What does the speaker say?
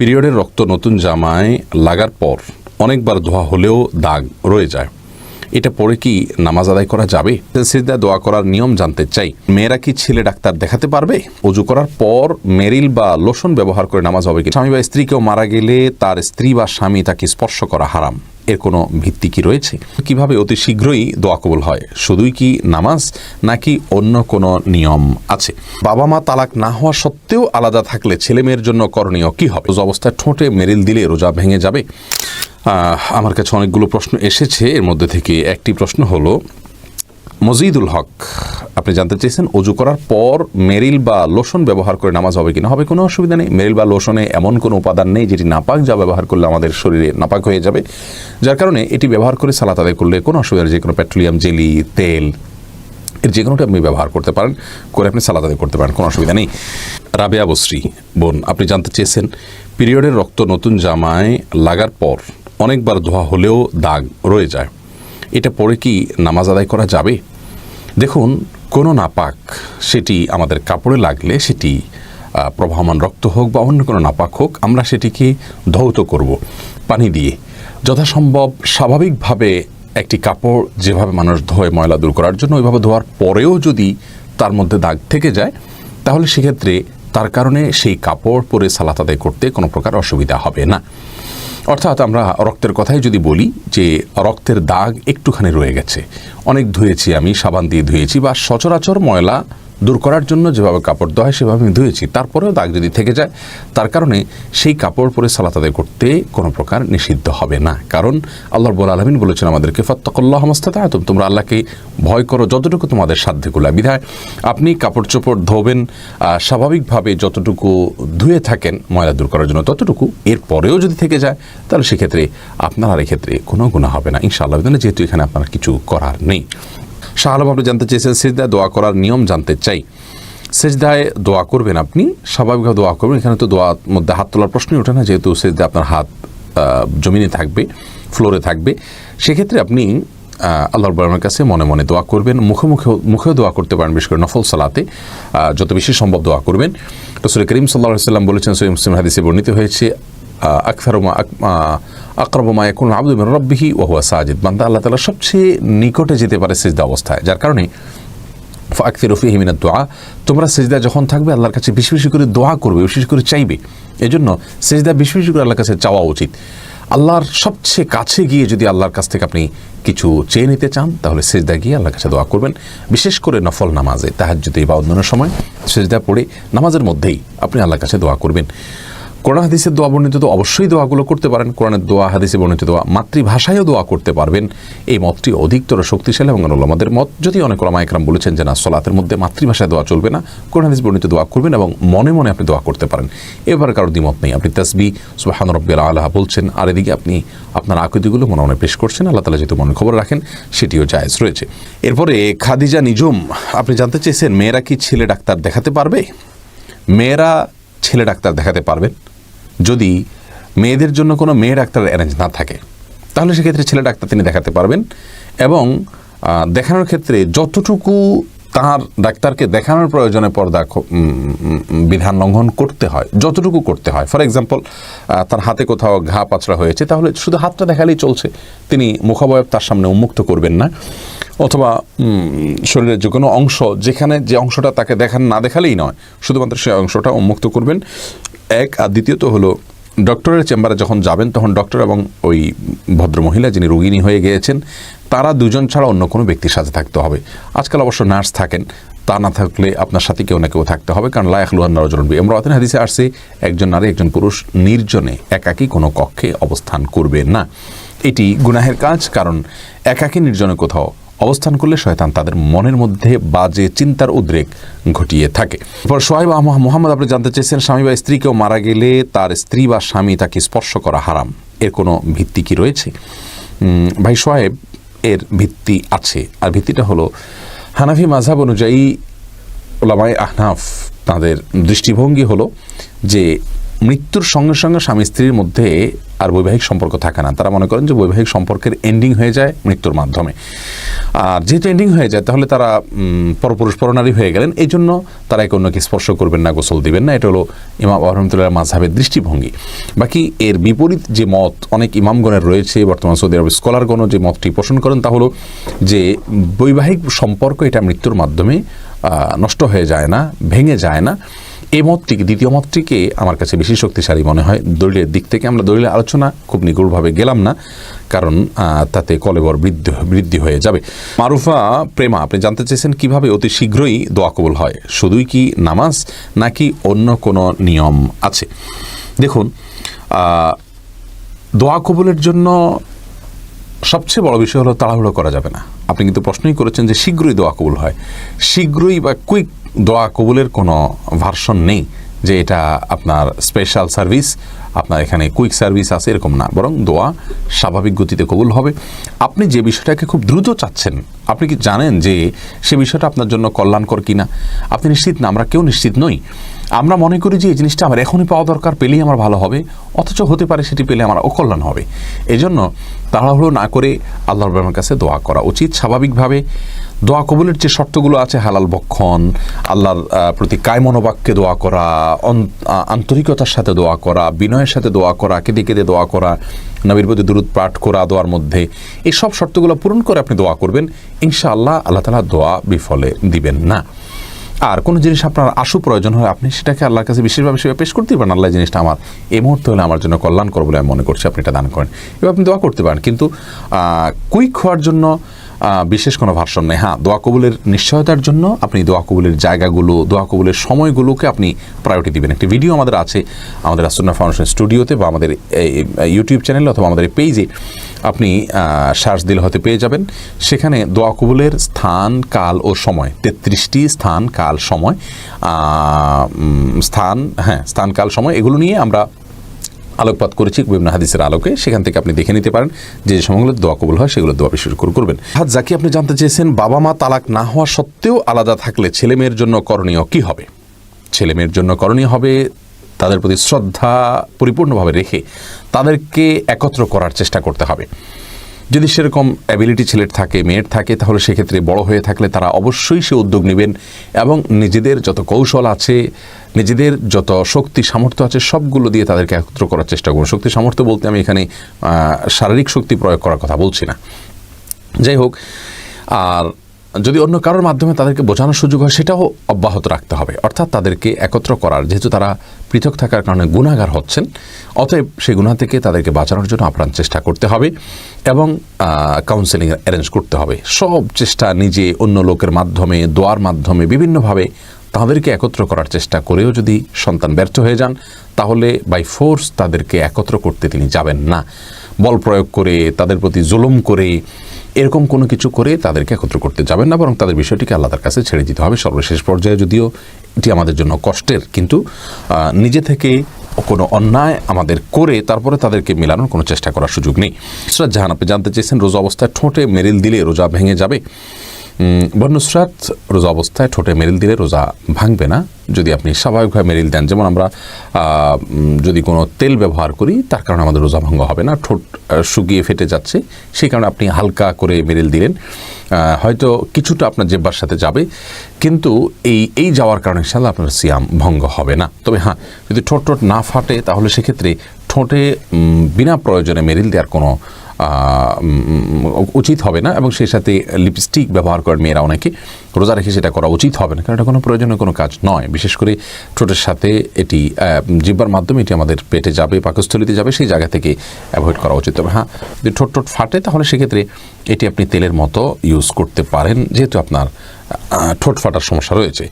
পিরিয়ডের রক্ত নতুন জামায় লাগার পর অনেকবার ধোয়া হলেও দাগ রয়ে যায়। এটা পরে কি নামাজ আদায় করা যাবে? সিজদা দোয়া করার নিয়ম জানতে চাই। মেয়েরা কি ছেলে ডাক্তার দেখাতে পারবে? অজু করার পর মেরিল বা লোশন ব্যবহার করে নামাজ হবে কি? স্বামী বা স্ত্রী কেউ মারা গেলে তার স্ত্রী বা স্বামী তাকে স্পর্শ করা হারাম। এর কোনো ভিত্তি কি রয়েছে? কীভাবে অতি শীঘ্রই দোয়া কবুল হয়? শুধুই কি নামাজ, নাকি অন্য কোনো নিয়ম আছে? বাবা মা তালাক না হওয়া সত্ত্বেও আলাদা থাকলে ছেলে মেয়ের জন্য করণীয় কি হবে? রোজা অবস্থায় ঠোঁটে মেরিল দিলে রোজা ভেঙে যাবে? আমার কাছে অনেকগুলো প্রশ্ন এসেছে। এর মধ্যে থেকে একটি প্রশ্ন হলো মজিদুল হক, আপনি জানতে চেয়েছেন অজু করার পর মেরিল বা লোশন ব্যবহার করে নামাজ হবে কিনা? হবে কোনো অসুবিধা নেই। মেরিল বা লোশনে এমন কোনো উপাদান নেই যেটি নাপাক যা ব্যবহার করলে আমাদের শরীরে নাপাক হয়ে যাবে। যার কারণে এটি ব্যবহার করে সালাত আদায় করলে কোনো অসুবিধা নেই যে কোনো পেট্রোলিয়াম, জেলি, তেল, এর যে কোনোটা আপনি ব্যবহার করতে পারেন, করে আপনি সালাদ আদায় করতে পারেন, কোনো অসুবিধা নেই। রাবেয়া বশ্রী বোন, আপনি জানতে চেয়েছেন পিরিয়ডের রক্ত নতুন জামায় লাগার পর অনেকবার ধোয়া হলেও দাগ রয়ে যায়। এটা পরে কি নামাজ আদায় করা যাবে? দেখুন, কোনো নাপাক সেটি আমাদের কাপড়ে লাগলে সেটি প্রবাহমান রক্ত হোক বা অন্য কোনো নাপাক হোক, আমরা সেটিকে ধৌত করব, পানি দিয়ে। যথাসম্ভব স্বাভাবিকভাবে একটি কাপড় যেভাবে মানুষ ধোয় ময়লা দূর করার জন্য, ওইভাবে ধোয়ার পরেও যদি তার মধ্যে দাগ থেকে যায়, তাহলে সেক্ষেত্রে তার কারণে সেই কাপড় পরে সালাত আদায় করতে কোনো প্রকার অসুবিধা হবে না। অর্থাৎ আমরা রক্তের কথাই যদি বলি যে রক্তের দাগ একটুখানি রয়ে গেছে। অনেক ধুয়েছি আমি, সাবান দিয়ে ধুয়েছি বা সচরাচর ময়লা দূর করার জন্য যেভাবে কাপড় দেওয়া হয়, সেভাবে আমি ধুয়েছি। তারপরেও দাগ যদি থেকে যায়, তার কারণে সেই কাপড় পরে সালাত আদায় করতে কোনো প্রকার নিষিদ্ধ হবে না। কারণ আল্লাহ রব্বুল আলমিন বলেছেন আমাদেরকে, ফত্তকল্লাহ মস্তাতা তোমরা আল্লাহকে ভয় করো, যতটুকু তোমাদের সাধ্যগুলা বিধায়। আপনি কাপড় চোপড় ধোবেন স্বাভাবিকভাবে যতটুকু ধুয়ে থাকেন ময়লা দূর করার জন্য ততটুকু এর পরেও যদি থেকে যায়, তাহলে সেক্ষেত্রে আপনার আর এক্ষেত্রে কোনো গুণা হবে না। ইনশাআল্লাহ, যেহেতু এখানে আপনার কিছু করার নেই। শাহ আলম, আপনি জানতে চেয়েছেন সেজদায় দোয়া করার নিয়ম জানতে চাই। সেজদায় দোয়া করবেন আপনি? স্বাভাবিকভাবে দোয়া করবেন। এখানে তো দোয়ার মধ্যে হাত তোলার প্রশ্নই ওঠে না, যেহেতু সেজদায় আপনার হাত জমিনে থাকবে, ফ্লোরে থাকবে। সেক্ষেত্রে আপনি আল্লাহর বরমের কাছে মনে মনে দোয়া করবেন, মুখে মুখে, মুখেও দোয়া করতে পারেন, বিশেষ করে নফল সালাতে। যত বেশি সম্ভব দোয়া করবেন। তো রসুল করিম সাল্লাহ সাল্লাম বলেছেন সৈয়দ মুসলিম হাদিসে বর্ণিত হয়েছে আকসারমা আকরবমা এখন আব্দুল রব্বিহি ওহুয়া সাজিদ। বান্দা আল্লাহ তালা সবচেয়ে নিকটে যেতে পারে সেজদা অবস্থায়। যার কারণে ফাকফির রফি হিমিনার দোয়া তোমরা সেজদা যখন থাকবে আল্লাহর কাছে বেশি বেশি করে দোয়া করবে, বেশি বেশি করে চাইবে। এই জন্য সেজদা বেশি বেশি করে আল্লাহর কাছে চাওয়া উচিত। আল্লাহর সবচেয়ে কাছে গিয়ে যদি আল্লাহর কাছ থেকে আপনি কিছু চেয়ে নিতে চান, তাহলে সেজদা গিয়ে আল্লাহর কাছে দোয়া করবেন। বিশেষ করে নফল নামাজে, তাহাজ্জুদে বা অন্যান্য সময় সেজদা পড়ে নামাজের মধ্যেই আপনি আল্লাহর কাছে দোয়া করবেন। কোরআন হাদিসের দোয়া বর্ণিত তো অবশ্যই দোয়াগুলো করতে পারেন। কোরআনের দোয়া, হাদিসে বর্ণিত দোয়া, মাতৃভাষায়ও দোয়া করতে পারবেন। এই মতটি অধিকতর শক্তিশালী এবং আমাদের মত। যদি অনেক ওলামা একরাম বলেছেন যে না, সলাতের মধ্যে মাতৃভাষায় দোয়া চলবে না। কোরআন হাদিস বর্ণিত দোয়া করবেন এবং মনে মনে আপনি দোয়া করতে পারেন। এবার কারোর দ্বিমত নেই। আপনি তসবি, সুবাহান রব্বিল আল্লাহ বলছেন, আর এদিকে আপনি আপনার আকৃতিগুলো মনে মনে পেশ করছেন। আল্লাহ তালা যেহেতু মনে খবর রাখেন, সেটিও জায়েজ রয়েছে। এরপরে খাদিজা নিজুম আপনি জানতে চেয়েছেন, মেয়েরা কি ছেলে ডাক্তার দেখাতে পারবে? মেয়েরা ছেলে ডাক্তার দেখাতে পারবেন? যদি মেয়েদের জন্য কোনো মেয়ে ডাক্তার অ্যারেঞ্জ না থাকে, তাহলে সেক্ষেত্রে ছেলে ডাক্তার তিনি দেখাতে পারবেন এবং দেখানোর ক্ষেত্রে যতটুকু তার ডাক্তারকে দেখানোর প্রয়োজনে পর্দা বিধান লঙ্ঘন করতে হয়, যতটুকু করতে হয়। ফর এক্সাম্পল তার হাতে কোথাও ঘা পাচড়া হয়েছে, তাহলে শুধু হাতটা দেখালেই চলছে। তিনি মুখাবয়ব তার সামনে উন্মুক্ত করবেন না। অথবা শরীরের যে কোনো অংশ, যেখানে যে অংশটা তাকে দেখান, না দেখালেই নয়। শুধুমাত্র সেই অংশটা উন্মুক্ত করবেন। এক, আর দ্বিতীয়ত হলো, ডক্টরের চেম্বারে যখন যাবেন, তখন ডক্টর এবং ওই ভদ্রমহিলা যিনি রোগিণী হয়ে গিয়েছেন, তারা দুজন ছাড়া অন্য কোনো ব্যক্তির সাথে থাকতে হবে। আজকাল অবশ্য নার্স থাকেন। তা না থাকলে আপনার সাথে কেউ না কেউ থাকতে হবে, কারণ লায়াখলুহান নরজনবি এমরাতিন হাদিসে আসছে, একজন নারী, একজন পুরুষ নির্জনে একাকী কোনো কক্ষে অবস্থান করবে না। এটি গুনাহের কাজ, কারণ একাকী নির্জনে কোথাও অবস্থান করলে শয়তান তাদের মনের মধ্যে বাজে চিন্তার উদ্রেক ঘটিয়ে থাকে। এরপর সোহাইব আহ- মোহাম্মদ আপনি জানতে চেয়েছেন, স্বামী বা স্ত্রী কেউ মারা গেলে তার স্ত্রী বা স্বামী তাকে স্পর্শ করা হারাম। এর কোনো ভিত্তি কি রয়েছে? ভাই সোহেব এর ভিত্তি আছে। আর ভিত্তিটা হলো, হানাফি মাঝহাব অনুযায়ী ওলামাই আহনাফ তাদের দৃষ্টিভঙ্গি হলো যে মৃত্যুর সঙ্গে সঙ্গে স্বামী স্ত্রীর মধ্যে আর বৈবাহিক সম্পর্ক থাকে না। তারা মনে করেন যে বৈবাহিক সম্পর্কের এন্ডিং হয়ে যায় মৃত্যুর মাধ্যমে। আর যেহেতু এন্ডিং হয়ে যায়, তাহলে তারা পরপুরুষ পরনারী হয়ে গেলেন। এই জন্য তারা একে অন্যকে স্পর্শ করবেন না, গোসল দিবেন না। এটা হলো ইমাম রহমতুল্লাহ মাঝহাবের দৃষ্টিভঙ্গি। বাকি এর বিপরীত যে মত, অনেক ইমামগণের রয়েছে, বর্তমান সৌদি আরব স্কলারগণও যে মতটি পোষণ করেন, তা হলো যে বৈবাহিক সম্পর্ক এটা মৃত্যুর মাধ্যমে নষ্ট হয়ে যায় না, ভেঙে যায় না। এই মতটিকে, দ্বিতীয় মতটিকে আমার কাছে বেশি শক্তিশালী মনে হয়। দলিলের দিক থেকে আমরা দলিলের আলোচনা খুব নিগুড়ভাবে গেলাম না, কারণ তাতে কলেবর বৃদ্ধি বৃদ্ধি হয়ে যাবে। মারুফা, প্রেমা, আপনি জানতে চেয়েছেন কীভাবে অতি শীঘ্রই দোয়া কবুল হয়। শুধুই কি নামাজ, নাকি অন্য কোনো নিয়ম আছে? দেখুন দোয়া কবুলের জন্য সবচেয়ে বড় বিষয় হলো তাড়াহুড়ো করা যাবে না। আপনি কিন্তু প্রশ্নই করেছেন যে শীঘ্রই দোয়া কবুল হয়। শীঘ্রই বা কুইক দোয়া কবুলের কোনো ভার্সন নেই যে এটা আপনার স্পেশাল সার্ভিস আপনার এখানে কুইক সার্ভিস আছে, এরকম না। বরং দোয়া স্বাভাবিক গতিতে কবুল হবে। আপনি যে বিষয়টাকে খুব দ্রুত চাচ্ছেন, আপনি কি জানেন যে সে বিষয়টা আপনার জন্য কল্যাণকর কিনা? আপনি নিশ্চিত না? আমরা কেউ নিশ্চিত নই। আমরা মনে করি যে এই জিনিসটা আমার এখনই পাওয়া দরকার, পেলেই আমার ভালো হবে, অথচ হতে পারে সেটি পেলে আমার অকল্যাণ হবে। এই জন্য তাড়াহুড়ো না করে আল্লাহ রবের কাছে দোয়া করা উচিত। স্বাভাবিকভাবে দোয়া কবুলের যে শর্তগুলো আছে, হালাল বক্ষণ, আল্লাহর প্রতি কায়মনোবাক্যে দোয়া করা আন্তরিকতার সাথে দোয়া করা, বিনয়ের সাথে দোয়া করা, কেঁদে কেঁদে দোয়া করা, নবীর প্রতি দূরত পাঠ করা দোয়ার মধ্যে, এই সব শর্তগুলো পূরণ করে আপনি দোয়া করবেন। ইনশাআল্লাহ আল্লাহ তালা দোয়া বিফলে দিবেন না। আর কোনো জিনিস আপনার আশু প্রয়োজন হয়, আপনি সেটাকে আল্লাহর কাছে বিশেষভাবে সেভাবে পেশ করতে পারেন। আল্লাহ জিনিসটা আমার, এই মুহূর্তে হলে আমার জন্য কল্যাণ করব বলে আমি মনে করছি। আপনি এটা দান করেন। এবার আপনি দোয়া করতে পারেন। কিন্তু কুইক হওয়ার জন্য বিশেষ কোনো ভার্সন নেই। হ্যাঁ দোয়া কবুলের নিশ্চয়তার জন্য আপনি দোয়া কবুলের জায়গাগুলো, দোয়া কবুলের সময়গুলোকে আপনি প্রায়োরিটি দিবেন। একটি ভিডিও আমাদের আছে, আমাদের আসুন্না ফাউন্ডেশন স্টুডিওতে বা আমাদের ইউটিউব চ্যানেলে অথবা আমাদের পেজে আপনি সার্চ দিলে হয়তো পেয়ে যাবেন। সেখানে দোয়া কবুলের স্থান, কাল ও সময়, তেত্রিশটি স্থান, কাল, সময় স্থান হ্যাঁ স্থান, কাল, সময়, এগুলো নিয়ে আমরা আলোকপাত করেছি, বিভিন্ন হাদিসের আলোকে। সেখান থেকে আপনি দেখে নিতে পারেন যে সময়গুলো দোয়া কবুল হয়, সেগুলো দোয়া বিশেষ করে করবেন। হাত জাকি, আপনি জানতে চেয়েছেন বাবা মা তালাক না হওয়া সত্ত্বেও আলাদা থাকলে ছেলে মেয়ের জন্য করণীয় কি হবে? ছেলে মেয়ের জন্য করণীয় হবে তাদের প্রতি শ্রদ্ধা পরিপূর্ণভাবে রেখে তাদেরকে একত্র করার চেষ্টা করতে হবে। যদি সেরকম অ্যাবিলিটি ছেলের থাকে, মেয়ের থাকে, তাহলে সেক্ষেত্রে বড় হয়ে থাকলে তারা অবশ্যই সে উদ্যোগ নেবেন এবং নিজেদের যত কৌশল আছে, নিজেদের যত শক্তি সামর্থ্য আছে, সবগুলো দিয়ে তাদেরকে একত্র করার চেষ্টা করুন। শক্তি সামর্থ্য বলতে আমি এখানে শারীরিক শক্তি প্রয়োগ করার কথা বলছি না। যাই হোক, আর যদি অন্য কারোর মাধ্যমে তাদেরকে বোঝানোর সুযোগ হয়, সেটাও অব্যাহত রাখতে হবে। অর্থাৎ তাদেরকে একত্র করার, যেহেতু তারা পৃথক থাকার কারণে গুণাগার হচ্ছেন। অতএব সেই গুণা থেকে তাদেরকে বাঁচানোর জন্য আপ্রাণ চেষ্টা করতে হবে এবং কাউন্সেলিং অ্যারেঞ্জ করতে হবে। সব চেষ্টা নিজে অন্য লোকের মাধ্যমে, দোয়ার মাধ্যমে বিভিন্নভাবে তাদেরকে একত্র করার চেষ্টা করেও যদি সন্তান ব্যর্থ হয়ে যান, তাহলে বাই ফোর্স তাদেরকে একত্র করতে তিনি যাবেন না। বল প্রয়োগ করে, তাদের প্রতি জুলুম করে, এরকম কোনো কিছু করে তাদেরকে একত্র করতে যাবেন না, বরং তাদের বিষয়টিকে আল্লাহর কাছে ছেড়ে দিতে হবে। সর্বশেষ পর্যায়ে যদিও এটি আমাদের জন্য কষ্টের। কিন্তু নিজে থেকে কোনো অন্যায় আমাদের করে তারপরে তাদেরকে মেলানোর কোনো চেষ্টা করার সুযোগ নেই। নুসরাত জাহান, আপনি জানতে চেয়েছেন, রোজা অবস্থায় ঠোঁটে মেরিল দিলে রোজা ভেঙে যাবে। বন্যসরাত রোজা অবস্থায় ঠোঁটে মেরিল দিলে রোজা ভাঙবে না। যদি আপনি স্বাভাবিকভাবে মেরিল দেন, যেমন আমরা যদি কোনো তেল ব্যবহার করি, তার কারণে আমাদের রোজা ভঙ্গ হবে না, ঠোঁট শুকিয়ে ফেটে যাচ্ছে, সেই কারণে আপনি হালকা করে মেরিল দিলেন। হয়তো কিছুটা আপনার জেব্বার সাথে যাবে, কিন্তু এই এই যাওয়ার কারণে ইনশাল্লাহ আপনার সিয়াম ভঙ্গ হবে না। তবে হ্যাঁ যদি ঠোঁট ঠোঁট না ফাটে, তাহলে সেক্ষেত্রে ঠোঁটে বিনা প্রয়োজনে মেরিল দেওয়ার কোনো উচিত হবে না এবং সেই সাথে লিপস্টিক ব্যবহার করেন মেয়েরা অনেকে। রোজা রেখে সেটা করা উচিত হবে না কারণ এটা কোনো প্রয়োজনীয় কোনো কাজ নয়। বিশেষ করে ঠোঁটের সাথে এটি আহ, জিহ্বার মাধ্যমে এটি আমাদের পেটে যাবে পাকস্থলিতে যাবে সেই জায়গা থেকে অ্যাভয়েড করা উচিত তবে হ্যাঁ যদি ঠোঁট ঠোঁট ফাটে তাহলে সেক্ষেত্রে এটি আপনি তেলের মতো ইউজ করতে পারেন যেহেতু আপনার ঠোঁট ফাটার সমস্যা রয়েছে।